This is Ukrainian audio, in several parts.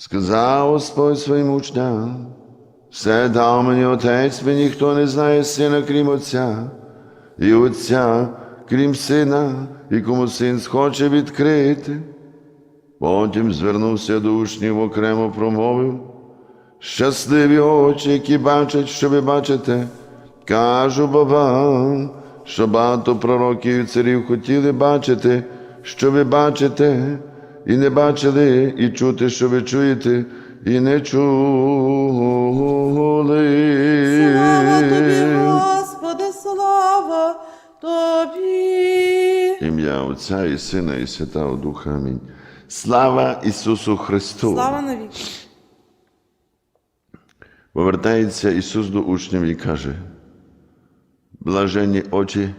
Сказав Господь своїм учням, все дав мені Отець, мені ніхто не знає сина, крім Отця, і Отця, крім сина, і кому син схоче відкрити. Потім звернувся до учнів окремо промовив. Щасливі очі, які бачать, що ви бачите, кажу бо вам, що багато пророків і царів хотіли бачити, що ви бачите, і не бачили, і чути, що ви чуєте, і не чули. Слава тобі, Господи, слава тобі. Ім'я Отця і Сина, і Святого Духа. Амінь. Слава Ісусу Христу! Слава навіки. Повертається Ісус до учнів і каже: блаженні очі,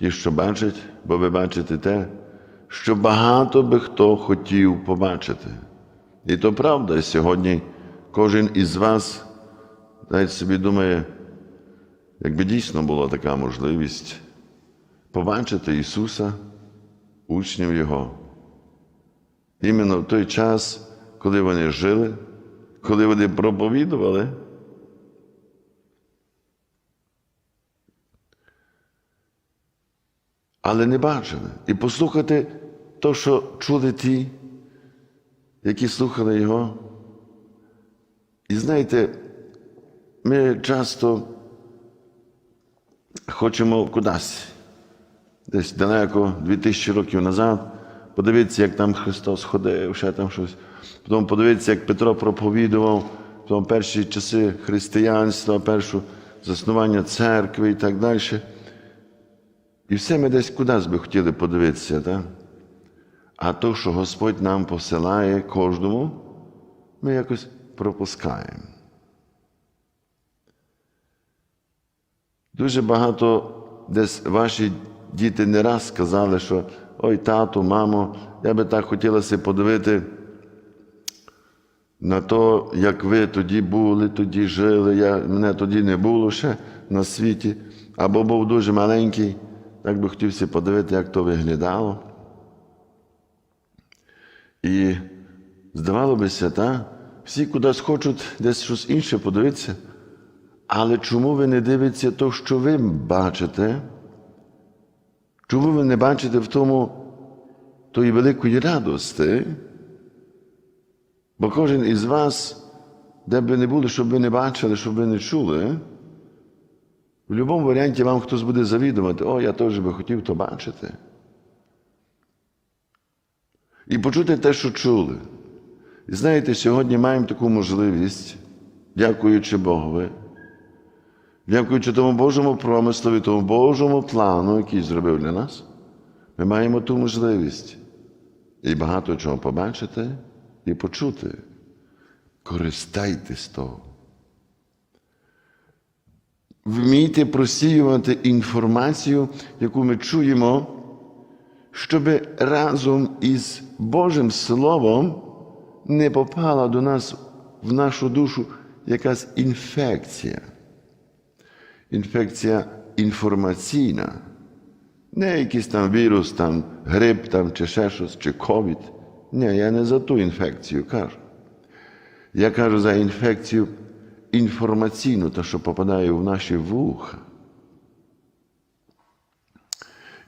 ті, що бачать, бо ви бачите те, що багато би хто хотів побачити. І то правда, сьогодні кожен із вас навіть собі думає, якби дійсно була така можливість побачити Ісуса, учнів Його. Іменно в той час, коли вони жили, коли вони проповідували, але не бачили. І послухати то, що чули ті, які слухали його. І знаєте, ми часто хочемо кудись, десь далеко, 2000 років назад, подивитися, як там Христос ходив, ще там щось. Потім подивитися, як Петро проповідував, потім перші часи християнства, перше заснування церкви і так далі. І все ми десь кудись би хотіли подивитися, так? А то, що Господь нам посилає кожному, ми якось пропускаємо. Дуже багато десь ваші діти не раз сказали, що ой, тату, мамо, я би так хотілося подивити на то, як ви тоді були, тоді жили. Я, Мене тоді не було ще на світі, або був дуже маленький, так би хотівся подивити, як то виглядало. І здавало бися, так? всі кудись хочуть десь щось інше подивитися. Але чому ви не дивитеся то, що ви бачите? Чому ви не бачите в тому тої великої радости? Бо кожен із вас, де б ви не були, щоб ви не бачили, щоб ви не чули, в будь-якому варіанті вам хтось буде завідувати, о, я теж би хотів то бачити. І почути те, що чули. І знаєте, сьогодні маємо таку можливість, дякуючи Богові, дякуючи тому Божому промислові, тому Божому плану, який зробив для нас, ми маємо ту можливість і багато чого побачити і почути. Користайтесь того. Вмійте просіювати інформацію, яку ми чуємо, щоб разом із Божим Словом не попала до нас в нашу душу якась інфекція. Інфекція інформаційна. Не якийсь там вірус, там грип там, чи ще щось, чи ковід. Ні, я не за ту інфекцію кажу. Я кажу за інфекцію інформаційну, та що попадає в наші вуха.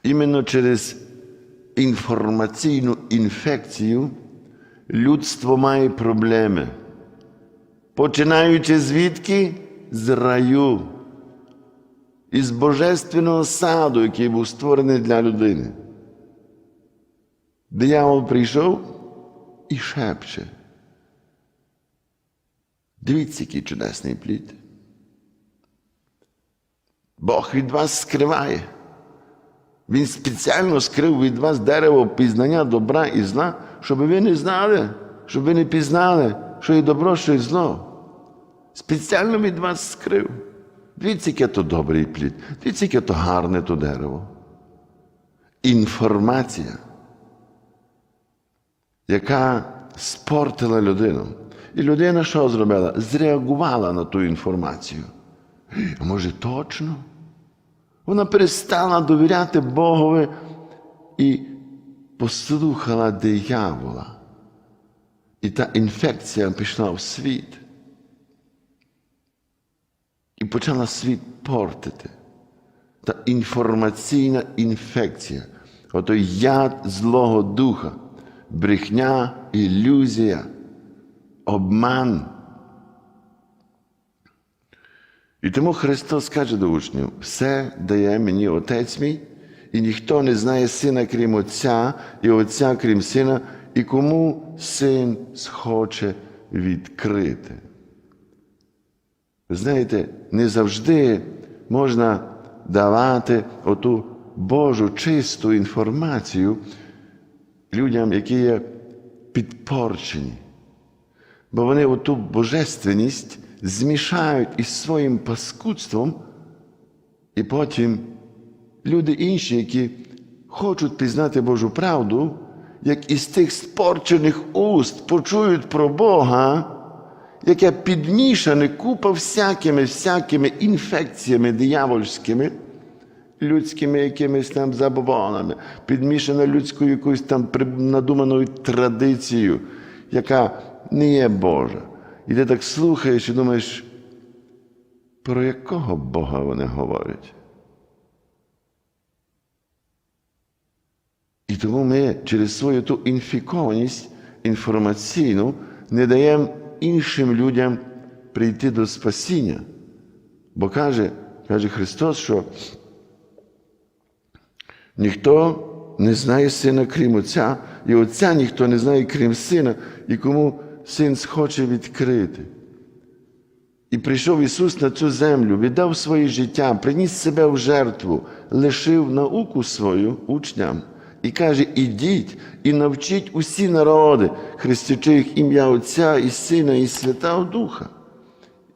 Іменно через інформаційну інфекцію людство має проблеми. Починаючи звідки? З раю, із божественного саду, який був створений для людини. Диявол прийшов і шепче. Дивіться, який чудесний плід. Бог від вас скриває. Він спеціально скрив від вас дерево пізнання добра і зла, щоб ви не знали, щоб ви не пізнали, що є добро, що є зло. Спеціально від вас скрив. Дивіться, яке то добрий плід, дивіться, яке то гарне то дерево. Інформація, яка спортила людину. І людина що зробила? Зреагувала на ту інформацію. А може, точно? Вона перестала довіряти Богові і послухала диявола. І та інфекція пішла в світ і почала світ портити. Та інформаційна інфекція, отой яд Злого Духа, брехня, ілюзія, обман. І тому Христос каже до учнів: все дає мені Отець мій, і ніхто не знає сина, крім Отця, і Отця, крім Сина, і кому син схоче відкрити. Знаєте, не завжди можна давати оту Божу чисту інформацію людям, які є підпорчені. Бо вони оту божественність змішають із своїм паскудством, і потім люди інші, які хочуть пізнати Божу правду, як із тих спорчених уст почують про Бога, яке підмішане купа всякими всякими інфекціями диявольськими, людськими якимись там забобонами, підмішане людською якоюсь там надуманою традицією, яка не є Божа. І ти так слухаєш і думаєш, про якого Бога вони говорять? І тому ми через свою ту інфікованість інформаційну не даємо іншим людям прийти до спасіння. Бо каже, каже Христос, що ніхто не знає сина, крім Отця, і Отця ніхто не знає, крім сина, і кому син схоче відкрити. І прийшов Ісус на цю землю, віддав своє життя, приніс себе в жертву, лишив науку свою учням і каже: ідіть і навчіть усі народи, хрестячи їх ім'я Отця і Сина, і Святого Духа,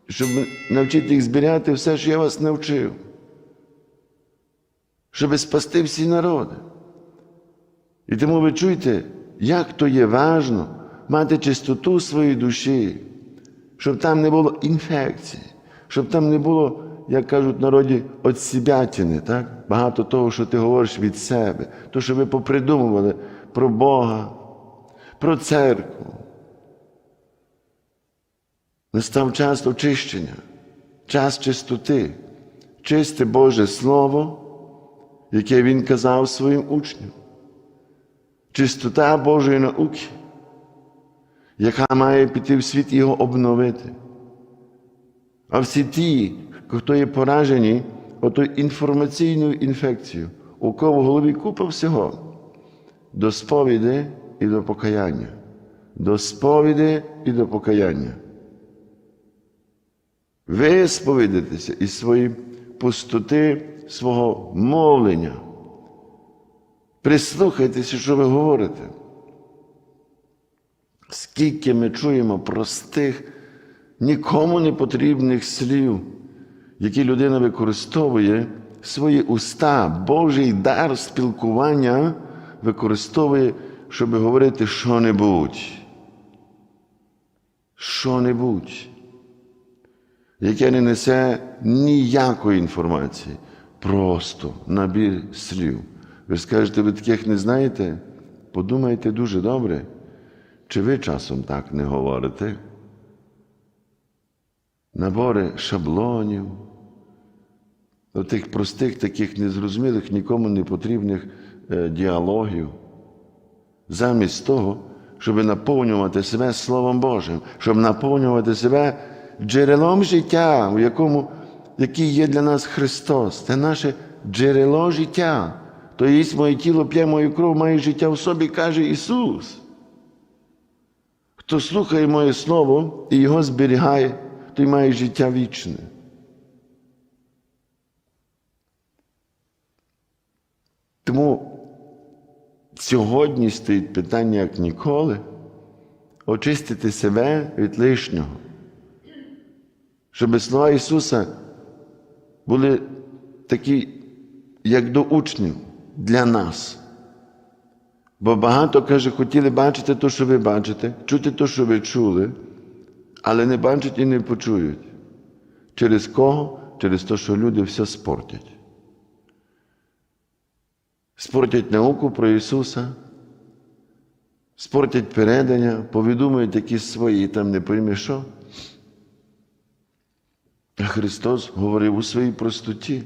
щоб навчити їх зберігати все, що я вас навчив, щоб спасти всі народи. І тому ви чуєте, як то є важно мати чистоту своєї душі, щоб там не було інфекції, щоб там не було, як кажуть в народі, отсібятини, так? Багато того, що ти говориш від себе, то, що ви попридумували про Бога, про церкву. Настав час очищення, час чистоти, чисте Боже Слово, яке Він казав своїм учням. Чистота Божої науки, яка має піти в світ його обновити. А всі ті, хто є поражені отою інформаційною інфекцією, у кого в голові купа всього, до сповіді і до покаяння. До сповіді і до покаяння. Ви сповідайтеся із свої пустоти свого мовлення. Прислухайтеся, що ви говорите. Скільки ми чуємо простих, нікому не потрібних слів, які людина використовує, свої уста, Божий дар спілкування використовує, щоб говорити що-небудь. Що-небудь, яке не несе ніякої інформації, просто набір слів. Ви скажете, ви таких не знаєте? Подумайте дуже добре, чи ви часом так не говорите? Набори шаблонів, тих простих, таких незрозумілих, нікому не потрібних діалогів, замість того, щоб наповнювати себе Словом Божим, щоб наповнювати себе джерелом життя, у якому, який є для нас Христос. Це наше джерело життя. То їсть моє тіло, п'є мою кров, має життя в собі, каже Ісус. Хто слухає моє Слово і його зберігає, той має життя вічне. Тому сьогодні стоїть питання, як ніколи, очистити себе від лишнього, щоб слова Ісуса були такі, як до учнів для нас. Бо багато каже, хотіли бачити те, що ви бачите, чути те, що ви чули, але не бачать і не почують. Через кого? Через те, що люди все спортять. Спортять науку про Ісуса, спортять передання, повідомують якісь свої, там не пойми що. А Христос говорив у своїй простоті.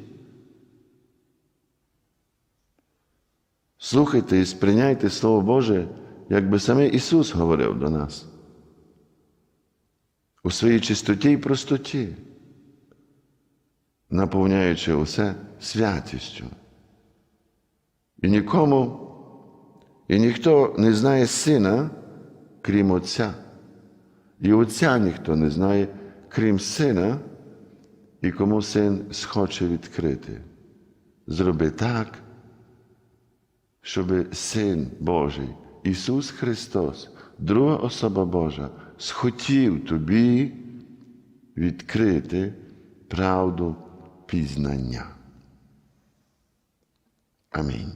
Слухайте і сприйняйте Слово Боже, якби саме Ісус говорив до нас. У своїй чистоті і простоті, наповняючи усе святістю. І нікому, і ніхто не знає сина, крім Отця. І Отця ніхто не знає, крім сина, і кому син схоче відкрити. Зроби так, щоб Син Божий, Ісус Христос, друга особа Божа, схотів тобі відкрити правду пізнання. Амінь.